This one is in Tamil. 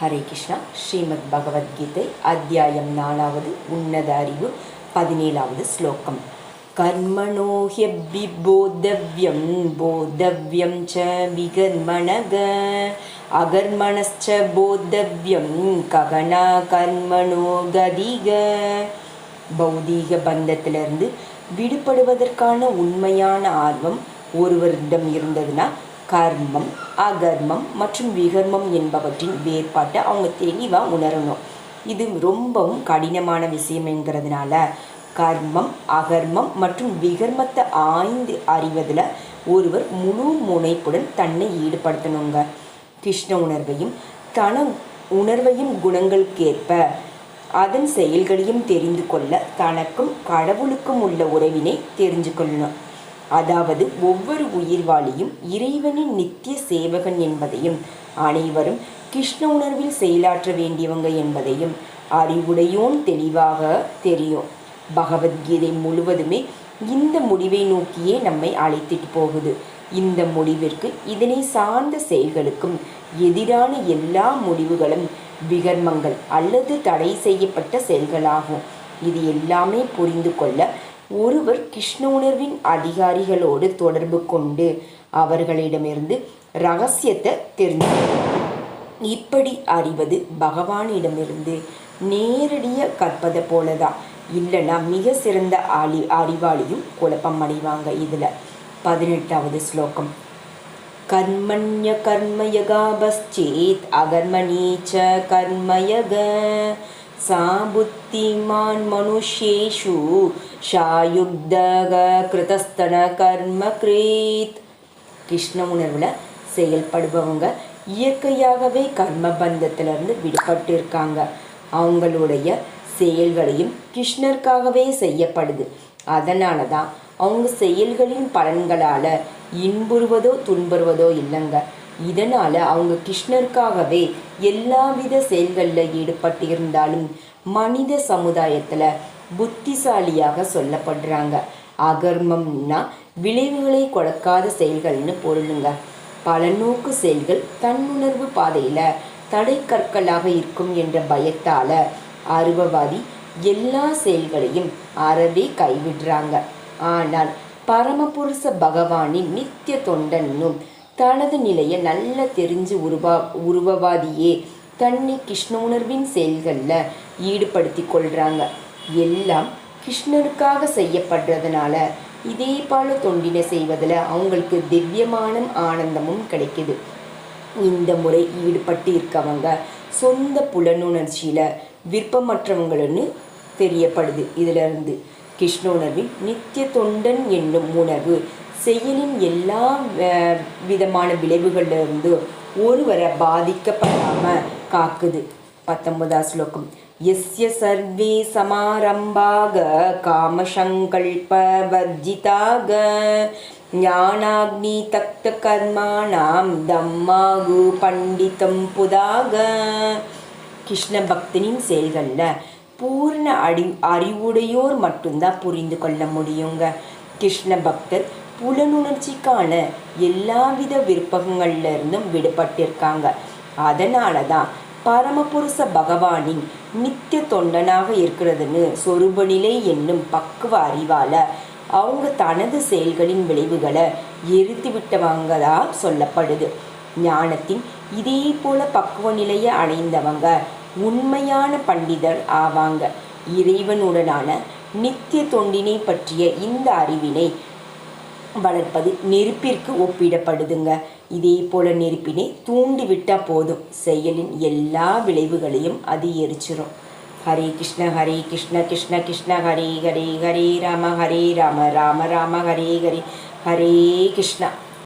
ஹரே கிருஷ்ணா. ஸ்ரீமத் பகவத்கீதை அத்தியாயம் நாலாவது உன்னத அறிவு பதினேழாவது ஸ்லோகம். கர்மணோ ஹ்யப்பி போத்தவ்யம் போதவ்யம் ச விகர்மணக அகர்மணச்ச போதவ்யம் ககனா கர்மணோ கதிக. பௌதீக பந்தத்திலிருந்து விடுபடுவதற்கான உண்மையான ஆர்வம் ஒருவரிடம் இருந்ததுன்னா கர்மம் அகர்மம் மற்றும் விகர்மம் என்பவற்றின் வேறுபாட்டை அவங்க தெளிவாக உணரணும். இது ரொம்பவும் கடினமான விஷயம் என்கிறதுனால கர்மம் அகர்மம் மற்றும் விகர்மத்தை ஆய்ந்து அறிவதில் ஒருவர் முழு முனைப்புடன் தன்னை ஈடுபடுத்தணுங்க. கிருஷ்ண உணர்வையும் தன உணர்வையும் குணங்களுக்கேற்ப அதன் செயல்களையும் தெரிந்து கொள்ள தனக்கும் கடவுளுக்கும் உள்ள உறவினை தெரிஞ்சு கொள்ளணும் அதாவது ஒவ்வொரு உயிர்வாளியும் இறைவனின் நித்திய சேவகன் என்பதையும் அனைவரும் கிருஷ்ண உணர்வில் செயலாற்ற வேண்டியவங்க என்பதையும் அறிவுடையோன் தெளிவாக தெரியும். பகவத்கீதை முழுவதுமே இந்த முடிவை நோக்கியே நம்மை அழைத்துட்டு போகுது. இந்த முடிவிற்கு இதனை சார்ந்த செயல்களுக்கும் எதிரான எல்லா முடிவுகளும் விகர்மங்கள் அல்லது தடை செய்யப்பட்ட செயல்களாகும். இது எல்லாமே புரிந்து கொள்ள ஒருவர் கிருஷ்ண உணர்வின் அதிகாரிகளோடு தொடர்பு கொண்டு அவர்களிடமிருந்து ரகசியத்தை தெரிந்து இப்படி அறிவது பகவானிடமிருந்து நேரடியாக கற்பதை போலதான். இல்லைன்னா மிக சிறந்த அழி அறிவாளியும் குழப்பம் அடைவாங்க இதில். பதினெட்டாவது ஸ்லோகம். கர்மண்ய கர்மயகாபஸ்சேத் அகர்மணீச்ச கர்மயக. சா புத்திமான் மனுஷேஷு ஷாயுக்தக கிருதஸ்தன கர்ம கிரீத் கிருஷ்ண உணர்வில் செயல்படுபவங்க இயற்கையாகவே கர்ம பந்தத்திலிருந்து விடுபட்டு இருக்காங்க அவங்களுடைய செயல்களையும் கிருஷ்ணருக்காகவே செய்யப்படுது. அதனால தான் அவங்க செயல்களின் பலன்களால் இன்புறுவதோ துன்புறுவதோ இல்லைங்க. இதனால் அவங்க கிருஷ்ணருக்காகவே எல்லாவித செயல்களில் ஈடுபட்டு இருந்தாலும் மனித சமுதாயத்தில் புத்திசாலியாக சொல்லப்படுறாங்க. அகர்மம்னா விளைவுகளை கொடுக்காத செயல்கள்னு பொருளுங்க. பலநோக்கு செயல்கள் தன்னுணர்வு பாதையில் தடை கற்களாக இருக்கும் என்ற பயத்தால் அருவவாதி எல்லா செயல்களையும் அறவே கைவிடுறாங்க. ஆனால் பரமபுருஷ பகவானின் நித்திய தொண்டனும் தனது நிலையை நல்லா தெரிஞ்சு உருவா உருவவாதியே. தன்னை கிருஷ்ண செயல்களில் ஈடுபடுத்தி கொள்கிறாங்க எல்லாம் கிருஷ்ணருக்காக செய்யப்படுறதுனால இதே போல தொண்டினை செய்வதில் அவங்களுக்கு திவ்யமான ஆனந்தமும் கிடைக்குது. இந்த முறை ஈடுபட்டு இருக்கவங்க சொந்த புலனுணர்ச்சியில் விருப்பமற்றவங்கள்னு தெரியப்படுது. இதிலிருந்து கிருஷ்ண உணர்வின் நித்திய தொண்டன் என்னும் உணர்வு செயலின் எல்லா விதமான விளைவுகளிலிருந்து ஒருவரை பாதிக்கப்படாமல் காக்குது. பத்தொன்பதாம் ஸ்லோகம். எஸ்ய சர்வே சமாரம்பாக காமசங்கல்பவர்ஜிதாக. ஞானாக்னி தக்த கர்மாணாம் தம்மாகு பண்டிதம் புதாக. கிருஷ்ண பக்தனின் செயல்களில் பூர்ண அடி அறிவுடையோர் மட்டும்தான் புரிந்து கொள்ள முடியுங்க. கிருஷ்ண பக்தர் புலனுணர்ச்சிக்கான எல்லாவித விருப்பங்கள்ல இருந்தும் விடுபட்டிருக்காங்க. அதனால தான் பரமபுருஷ பகவானின் நித்திய தொண்டனாக இருக்கிறதுன்னு சொருபநிலை என்னும் பக்குவ அறிவால் அவங்க தனது செயல்களின் விளைவுகளை எரித்து விட்டவங்கதா சொல்லப்படுது. ஞானத்தின் இதே போல பக்குவ நிலையை அடைந்தவங்க உண்மையான பண்டிதர் ஆவாங்க. இறைவனுடனான நித்திய தொண்டினை பற்றிய இந்த அறிவினை வளர்ப்பது நெருப்பிற்கு ஒப்பிடப்படுதுங்க. இதே போல நெருப்பினை தூண்டி விட்டால் போதும். செயலின் எல்லா விளைவுகளையும் அது எரிச்சிரும். ஹரே கிருஷ்ண ஹரே கிருஷ்ண கிருஷ்ண கிருஷ்ண ஹரே ஹரே ஹரே ராம ஹரே ராம ராம ராம ஹரே ஹரே. ஹரே கிருஷ்ணா.